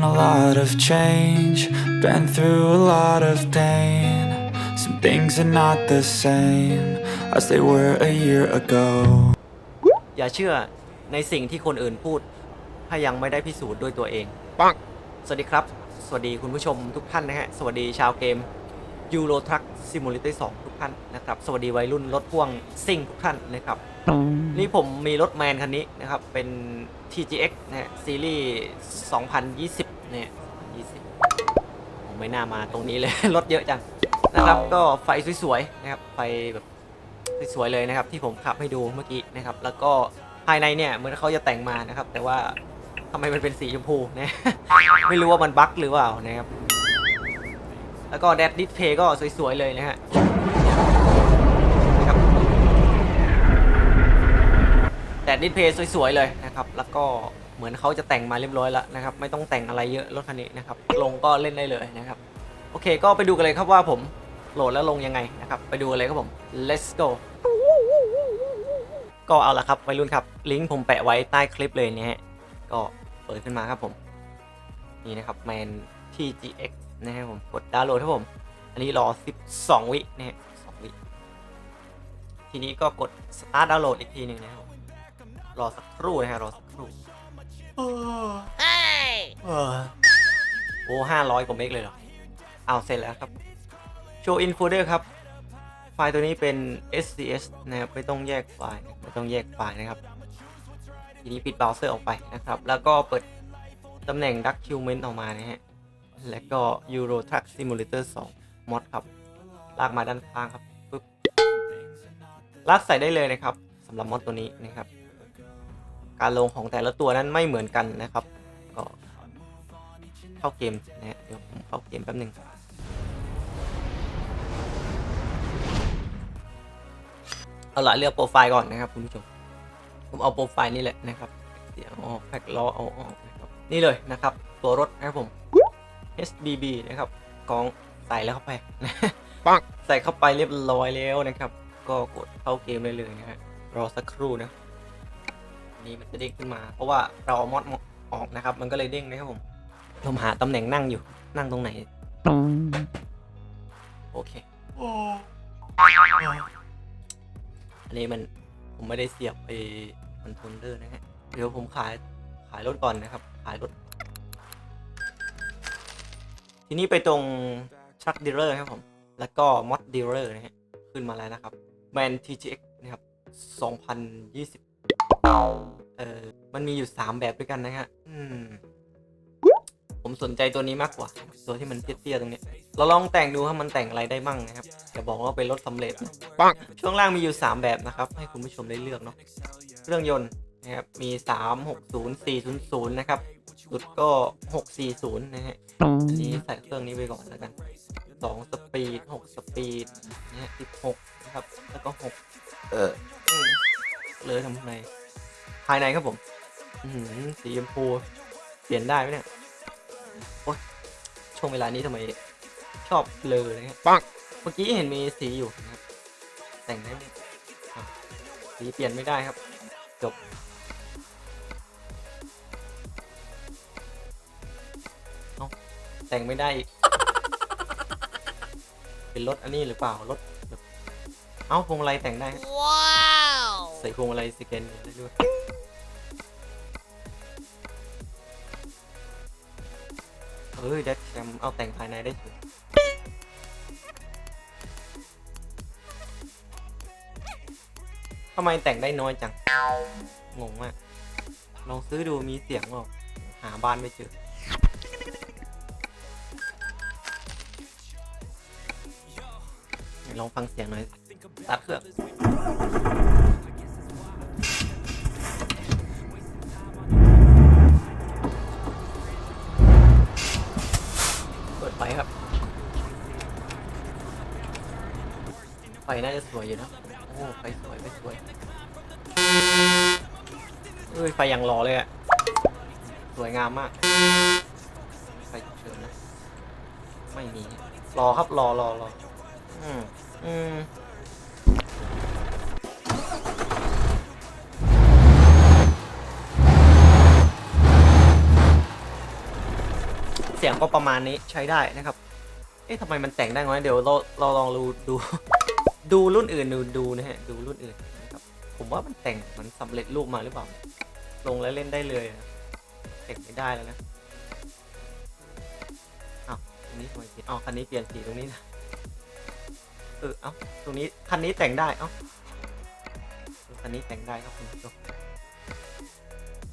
Seen a lot of change, been through a lot of pain. Some things are not the same as they were a year ago. อย่าเชื่อในสิ่งที่คนอื่นพูด ถ้ายังไม่ได้พิสูจน์ด้วยตัวเอง ปัง สวัสดีครับ สวัสดีคุณผู้ชมทุกท่านนะฮะ สวัสดีชาวเกม Euro Truck Simulator 2ทุกท่านนะครับ สวัสดีวัยรุ่นรถพ่วงซิ่งทุกท่านนะครับ นี่ผมมีรถแมนคันนี้นะครับ เป็น TGX นะฮะซีรีส์ 2020 เนี่ย 20ผมไม่น่ามาตรงนี้เลย รถเยอะจังนะครับ ก็ไฟสวยๆนะครับ ไฟแบบสวยๆเลยนะครับ ที่ผมขับให้ดูเมื่อกี้นะครับ แล้วก็ภายในเนี่ยเหมือนเขาจะแต่งมานะครับ แต่ว่าทำไมมันเป็นสีชมพูนะ ไม่รู้ว่ามันบั๊กหรือเปล่านะครับ แล้วก็แดดดิสเพย์ก็สวยๆเลยนะฮะนะครับแดดดิสเพย์สวยๆเลยนะครับ แล้วก็เหมือนเขาจะแต่งมาเรียบร้อยแล้วนะครับ ไม่ต้องแต่งอะไรเยอะรถคันนี้นะครับ ลงก็เล่นได้เลยนะครับ โอเค ก็ไปดูกันเลยครับว่าผมโหลดแล้วลงยังไงนะครับ ไปดูกันเลยครับผม let's go ก็เอาละครับวัยรุ่นครับ ลิงก์ผมแปะไว้ใต้คลิปเลยเนี่ยฮะก็เปิดขึ้นมาครับผม นี่นะครับ man tgx นะครับผมกดดาวน์โหลดครับผม อันนี้รอ 12 วินะฮะ2วิ ทีนี้ก็กด start ดาวน์โหลดอีกทีหนึ่งนะครับผมรอสักครู่นะฮะรอสักครู่เออเออโอ้ห้าร้อยกว่าเมกเลยเหรอ เอาเสร็จแล้วครับ show in folder ครับ ไฟล์ตัวนี้เป็น SCS นะครับไม่ต้องแยกไฟล์ไม่ต้องแยกไฟล์นะครับ ทีนี้ปิดเบราว์เซอร์ออกไปนะครับ แล้วก็เปิดตำแหน่ง document ออกมานะฮะ แล้วก็ Euro Truck Simulator 2 mod ครับ ลากมาด้านข้างครับปึ๊บลากใส่ได้เลยนะครับสำหรับมอดตัวนี้นะครับ การลงของแต่ละตัวนั้นไม่เหมือนกันนะครับ ก็เข้าเกมนะเดี๋ยวผมเข้าเกมแป๊บหนึ่งเอาละเลือกโปรไฟล์ก่อนนะครับคุณผู้ชม ผมเอาโปรไฟล์นี่แหละนะครับ เสียงออกแพ็กล้อเอาออกนะครับ นี่เลยนะครับ ตัวรถนะครับผม HBB นะครับกองใส่แล้วเข้าไปปังใส่เข้าไปเรียบร้อยแล้วนะครับ ก็กดเข้าเกมได้เลยนะฮะรอสักครู่นะอันนี่มันจะเด้งขึ้นมา เพราะว่าเราเอามอดออกนะครับ มันก็เลยเด้งนะครับผมผมหาตำแหน่งนั่งอยู่นั่งตรงไหน โอเคอันนี้มันผมไม่ได้เสียบไอ้คอนโทรลเลอร์นะฮะเดี๋ยวผมขายขายรถก่อนนะครับ ขายรถ ทีนี้ไปตรงชักดีลเลอร์ครับผม แล้วก็มอดดีลเลอร์นะฮะ ขึ้นมาแล้วนะครับแบรนด์ TGX นะครับ 2020 เออมันมีอยู่ 3 แบบด้วยกันนะฮะอืมผมสนใจตัวนี้มากกว่า ตัวที่มันเตี้ยๆตรงเนี้ยเราลองแต่งดูว่ามันแต่งอะไรได้บ้างนะครับอย่าบอกว่าเป็นรถสำเร็จนะปังช่วงล่างมีอยู่ 3 แบบนะครับ ให้คุณผู้ชมได้เลือกเนาะเครื่องยนต์นะครับมี 3 6 0 4 0 0 นะครับ สุดก็ 640 นะฮะ อันนี้ใส่เครื่องนี้ไปก่อนแล้วกัน 2 สปีด 6 สปีดนะฮะ16 นะครับ แล้วก็ 6 เอออืมเลยทำไมภายในครับผม อือหือสีชมพู เปลี่ยนได้ไหมเนี่ย โอ๊ยช่วงเวลานี้ทำไมชอบเลยนะฮะปังเมื่อกี้เห็นมีสีอยู่นะครับแต่งได้ไหมอะสีเปลี่ยนไม่ได้ครับ จบ แต่งไม่ได้อีกเป็นรถอันนี้หรือเปล่ารถแบบเอ้าพวงมาลัยแต่งได้ครับใส่พวงมาลัยสแกนได้ด้วยเฮ้ยแดชแคมเอาแต่งภายในได้สวยทำไมแต่งได้น้อยจัง งงมาก ลองซื้อดูมีเสียงเปล่าหาบ้านไม่เจอ ลองฟังเสียงหน่อยตัดเครื่องเปิดไฟครับ ไฟน่าจะสวยอยู่นะ โอ้ไฟสวยไฟสวยเอ้ยไฟยังรอเลยอะสวยงามมาก ไฟเฉินนะ ไม่มี รอครับรอรอรออืม ยงก็ประมาณนี้ใช้ได้นะครับ เอ๊ะทำไมมันแต่งได้น้อยเดี๋ยวเราเราลองดูดู ดูรุ่นอื่นดูดูนะฮะดูรุ่นอื่นนะครับผมว่ามันแต่งมันสำเร็จรูปมาหรือเปล่า ลงแล้วเล่นได้เลยอะแต่งไม่ได้แล้วนะอ้าวอันนี้ทำไมเปลี่ยนอ๋อคันนี้เปลี่ยนสีตรงนี้นะเออเอ้าตรงนี้คันนี้แต่งได้เอ้าคันนี้แต่งได้ครับคุณผู้ชม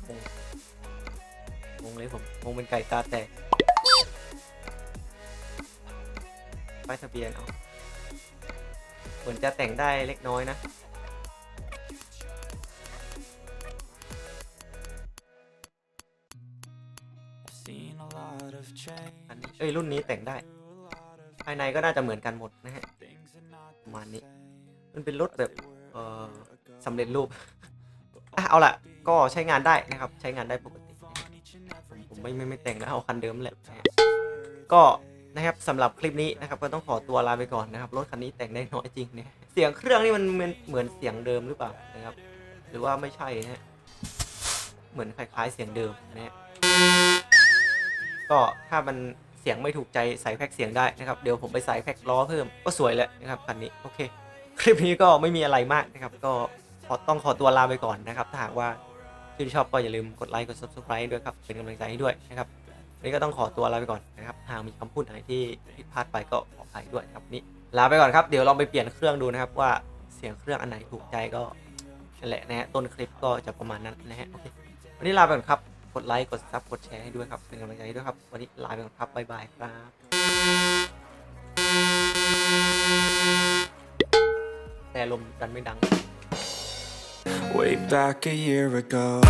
งงงงเลยผมงงเป็นไก่ตาแตก ป้ายทะเบียนเอาเหมือนจะแต่งได้เล็กน้อยนะ I've seen a lot of change อันนี้เอ้ยรุ่นนี้แต่งได้ ภายในก็น่าจะเหมือนกันหมดนะฮะ Things are not ประมาณนี้ มันเป็นรถแบบเออสำเร็จรูปอะเอาล่ะ ก็ใช้งานได้นะครับ ใช้งานได้ปกติ ผมผมไม่ไม่ไม่แต่งแล้วเอาคันเดิมแหละนะฮะก็ นะครับสำหรับคลิปนี้นะครับก็ต้องขอตัวลาไปก่อนนะครับรถคันนี้แต่งได้น้อยจริงเนี่ยเสียงเครื่องนี่มันเหมือนเสียงเดิมหรือเปล่านะครับ หรือว่าไม่ใช่นะฮะเหมือนคล้ายๆเสียงเดิมนะฮะก็ถ้ามันเสียงไม่ถูกใจใส่แพ็กเสียงได้นะครับเดี๋ยวผมไปใส่แพ็กล้อเพิ่มก็สวยแหละนะครับคันนี้โอเค คลิปนี้ก็ไม่มีอะไรมากนะครับ ก็ขอต้องขอตัวลาไปก่อนนะครับถ้าหากว่าชื่นชอบก็อย่าลืมกดไลค์กด subscribe ด้วยครับเป็นกำลังใจให้ด้วยนะครับ วันนี้ก็ต้องขอตัวลาไปก่อนนะครับ หากมีคำพูดไหนที่ผิดพลาดไปก็ขออภัยด้วยครับนนี้ลาไปก่อนครับ เดี๋ยวลองไปเปลี่ยนเครื่องดูนะครับว่าเสียงเครื่องอันไหนถูกใจก็นั่นแหละนะฮะต้นคลิปก็จะประมาณนั้นนะฮะโอเควันนี้ลาไปก่อนครับ กดไลค์กดซับกดแชร์ให้ด้วยครับเป็นกำลังใจให้ด้วยครับ วันนี้ลาไปก่อนครับบ๊ายบายครับแต่ลมดันไม่ดัง way back a year ago.